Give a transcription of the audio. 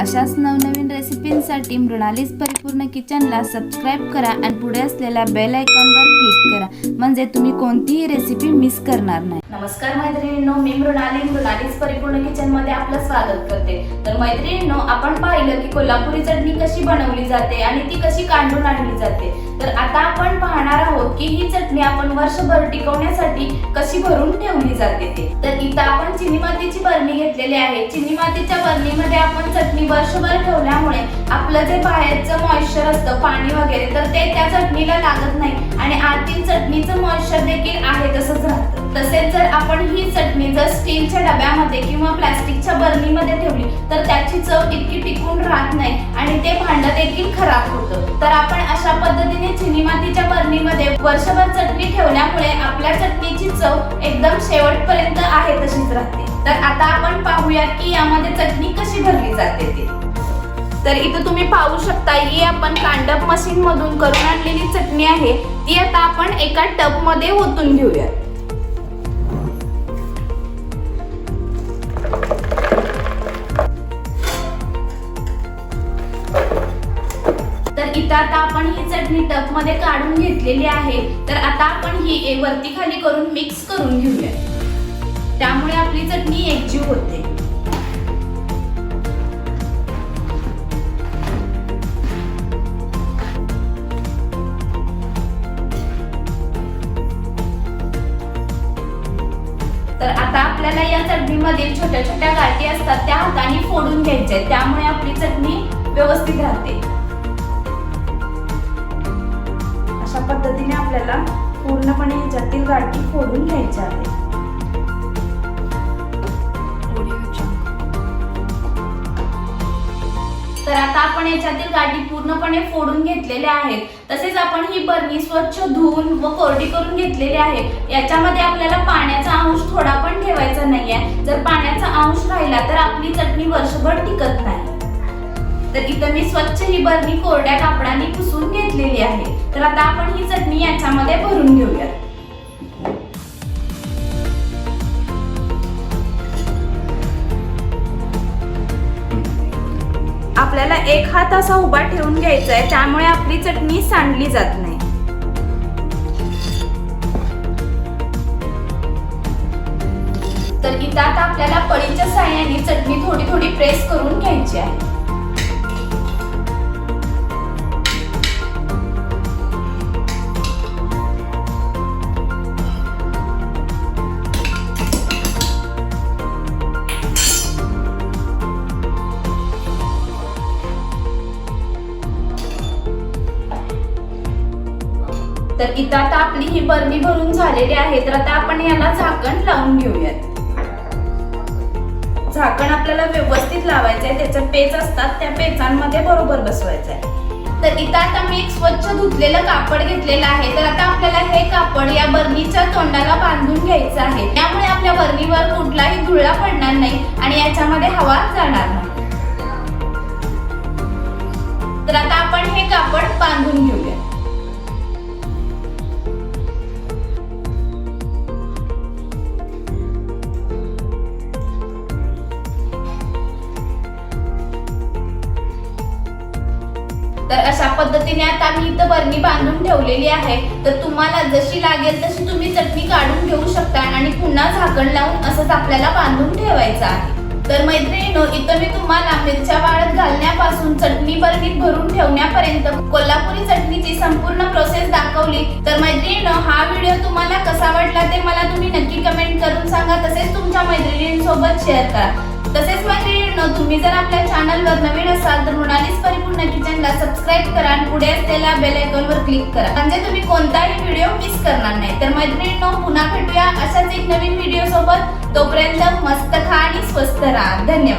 अशाच नवनवीन रेसिपींसाठी मृणालीस परिपूर्ण किचनला सबस्क्राईब करा आणि पुढे असलेल्या बेल आयकॉनवर क्लिक करा. म्हणजे तुम्ही कोणतीही रेसिपी मिस करणार नाही. नमस्कार मैत्रिणींनो मी मृणाली. मृणालीच परिपूर्ण किचनमध्ये आपलं स्वागत करते. तर मैत्रिणींनो आपण पाहिलं की कोल्हापुरी चटणी कशी बनवली जाते आणि ती कशी काढून आणली जाते. तर आता आपण पाहणार आहोत की ही चटणी आपण वर्षभर टिकवण्यासाठी कशी भरून ठेवली जाते ते. तर इथं आपण चिनी मातीची बरणी घेतलेली आहे. चिनी मातीच्या बरणीमध्ये आपण चटणी वर्षभर ठेवल्यामुळे आपलं जे बाहेरचं मॉइश्चर असतं पाणी वगैरे तर ते त्या चटणीला लागत नाही. आणि आतील चटणीचं मॉइश्चर देखील आहे तसंच राहतं. तसेच जर आपण ही चटणी जर स्टीलच्या डब्यामध्ये किंवा प्लास्टिकच्या बरणीमध्ये ठेवली तर त्याची चव इतकी टिकून राहत नाही आणि ते भांड देखील खराब होतं. तर आपण अशा पद्धतीने चिनी मातीच्या बरणीमध्ये वर्षभर चटणी ठेवल्यामुळे आपल्या चटणीची चव एकदम शेवटपर्यंत आहे तशीच राहते. तर आता आपण पाहूयात की यामध्ये चटणी कशी भरली जाते ते. तर इथं तुम्ही पाहू शकता ही आपण कांडप मशीन मधून करून आणलेली चटणी आहे ती आता आपण एका टबमध्ये ओतून घेऊया तर इथं आता आपण ही चटणी टबमध्ये काढून घेतलेली आहे. तर आता आपण ही वरती खाली करून मिक्स करून घेऊया त्यामुळे आपली चटणी एकजीव होते. तर आता आपल्याला या चटणीमधील छोट्या छोट्या गाठी असतात त्या हाताने फोडून घ्यायच्या आहेत. त्यामुळे आपली चटणी व्यवस्थित राहते. अशा पद्धतीने आपल्याला पूर्णपणे ह्याच्यातील गाठी फोडून घ्यायच्या आहेत. आपण याच्यातील गाठी पूर्णपणे फोडून घेतलेल्या आहेत. तसेच आपण ही बरणी स्वच्छ धुवून व कोरडी करून घेतलेली आहे. याच्यामध्ये आपल्याला पाण्याचा अंश थोडा पण ठेवायचा नाहीये. जर पाण्याचा अंश राहिला तर आपली चटणी वर्षभर टिकत नाही. तर इथं मी स्वच्छ ही बरणी कोरड्या कापडाने पुसून घेतलेली आहे. तर आता आपण ही चटणी याच्यामध्ये भरून घेऊया त्याला एक हात असा उभा ठेवून घ्यायचा आहे त्यामुळे आपली चटणी सांडली जात नाही. तर इथं आता आपल्याला पळीच्या साह्याने चटणी थोडी थोडी प्रेस करून घ्यायची आहे. तर इथं आता आपली ही बर्नी भरून झालेली आहे. तर आता आपण याला झाकण लावून घेऊयात. झाकण आपल्याला व्यवस्थित लावायचंय. त्याच्या पेच असतात त्या पेचांमध्ये बरोबर बसवायचंय. तर इथं आता मी एक स्वच्छ धुतलेलं कापड घेतलेलं आहे. तर आता आपल्याला हे कापड या बर्नीच्या तोंडाला बांधून घ्यायचं आहे. त्यामुळे आपल्या बर्नीवर कुठलाही धुळा पडणार नाही आणि याच्यामध्ये हवा जाणार नाही. तर अशा पद्धतीने आता मी इथं बरणी बांधून ठेवलेली आहे. तर तुम्हाला जशी लागेल तशी तुम्ही चटणी काढून घेऊ शकता आणि पुन्हा झाकण लावून असंच आपल्याला बांधून ठेवायचं आहे. तर मैत्रिणीनो इथं मी तुम्हाला मिरच्या वाळत घालण्यापासून चटणी बरणीत भरून ठेवण्यापर्यंत कोल्हापुरी चटणीची संपूर्ण प्रोसेस दाखवली. तर मैत्रिणीनो हा व्हिडिओ तुम्हाला कसा वाटला ते मला तुम्ही नक्की कमेंट करून सांगा. तसेच तुमच्या मैत्रिणींसोबत शेअर करा. तुम्ही जर आपल्या चॅनलवर नवीन असाल तर मृणालीस परिपूर्ण किचनला सबस्क्राईब करा आणि पुढे असलेल्या बेल आयकॉनवर क्लिक करा. म्हणजे तुम्ही कोणताही व्हिडिओ मिस करणार नाही. तर मैत्रिणींनो पुन्हा भेटूया अशाच एक नवीन व्हिडिओ सोबत. तोपर्यंत मस्त खा आणि स्वस्त राहा. धन्यवाद.